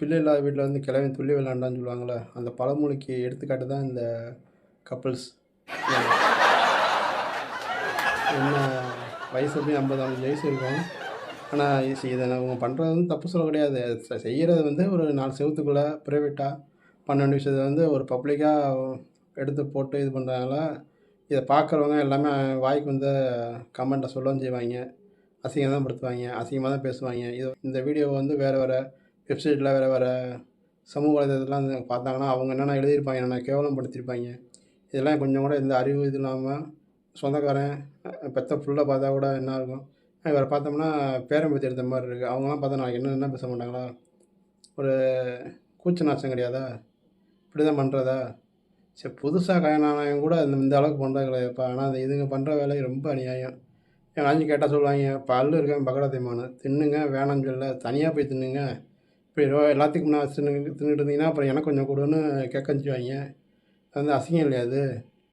பிள்ளை இல்லாத வீட்டில் வந்து கிழவன் துள்ளி விளாண்டான்னு சொல்லுவாங்களே அந்த பழமொழிக்கு எடுத்துக்காட்டு தான் இந்த கப்புள்ஸ் என்ன வயசு எப்படி ஐம்பது ஐம்பது வயசு இருக்கும். ஆனால் இதை அவங்க பண்ணுறது வந்து தப்பு சொல்ல கிடையாது. செய்கிறது வந்து ஒரு நாலு செவத்துக்குள்ளே ப்ரைவேட்டாக பண்ண வேண்டிய விஷயத்தை வந்து ஒரு பப்ளிக்காக எடுத்து போட்டு இது பண்ணுறாங்களா இதை பார்க்குறவங்க எல்லாமே வாய்க்கு வந்து கமெண்ட்டை சொல்லவும் செய்வாங்க. அசிங்கம் தான் படுத்துவாங்க. அசிங்கமாக தான் பேசுவாங்க. இது இந்த வீடியோவை வந்து வேறு வேறு வெப்சைட்டில் வேறு வேறு சமூக வலைதளத்தெலாம் பார்த்தாங்கன்னா அவங்க என்னென்ன எழுதியிருப்பாங்க என்னென்ன கேவலப்படுத்தியிருப்பாங்க இதெல்லாம் கொஞ்சம் கூட எந்த அறிவு இது இல்லாமல் சொந்தக்காரன் பெத்த ஃபுல்லாக பார்த்தா கூட என்ன இருக்கும். இவரை பார்த்தோம்னா பேரம்பேத்தி எடுத்த மாதிரி இருக்குது. அவங்களாம் பார்த்தா நாளைக்கு என்ன என்ன பேச மாட்டாங்களா? ஒரு கூச்ச நாச்சம் கிடையாதா? இப்படி தான் பண்ணுறதா சரி புதுசாக கல்யாணம் கூட இந்த இந்த அளவுக்கு பண்ணுறது கிடையாதுப்பா ஆனால் அந்த இதுங்க பண்ணுற வேலை ரொம்ப அநியாயம். என் அஞ்சு கேட்டால் சொல்லுவாங்க பல்லு இருக்கேன் பக்கடா தேய்மானு தின்னுங்க வேணாம்னு சொல்ல தனியாக போய் தின்னுங்க. இப்போ எல்லாத்துக்கும் முன்னாடி தின்னு தின்னுட்டு இருந்தீங்கன்னா அப்புறம் எனக்கு கொஞ்சம் கொடுன்னு கேட்க அது வந்து அசிங்கம் இல்லையா அது?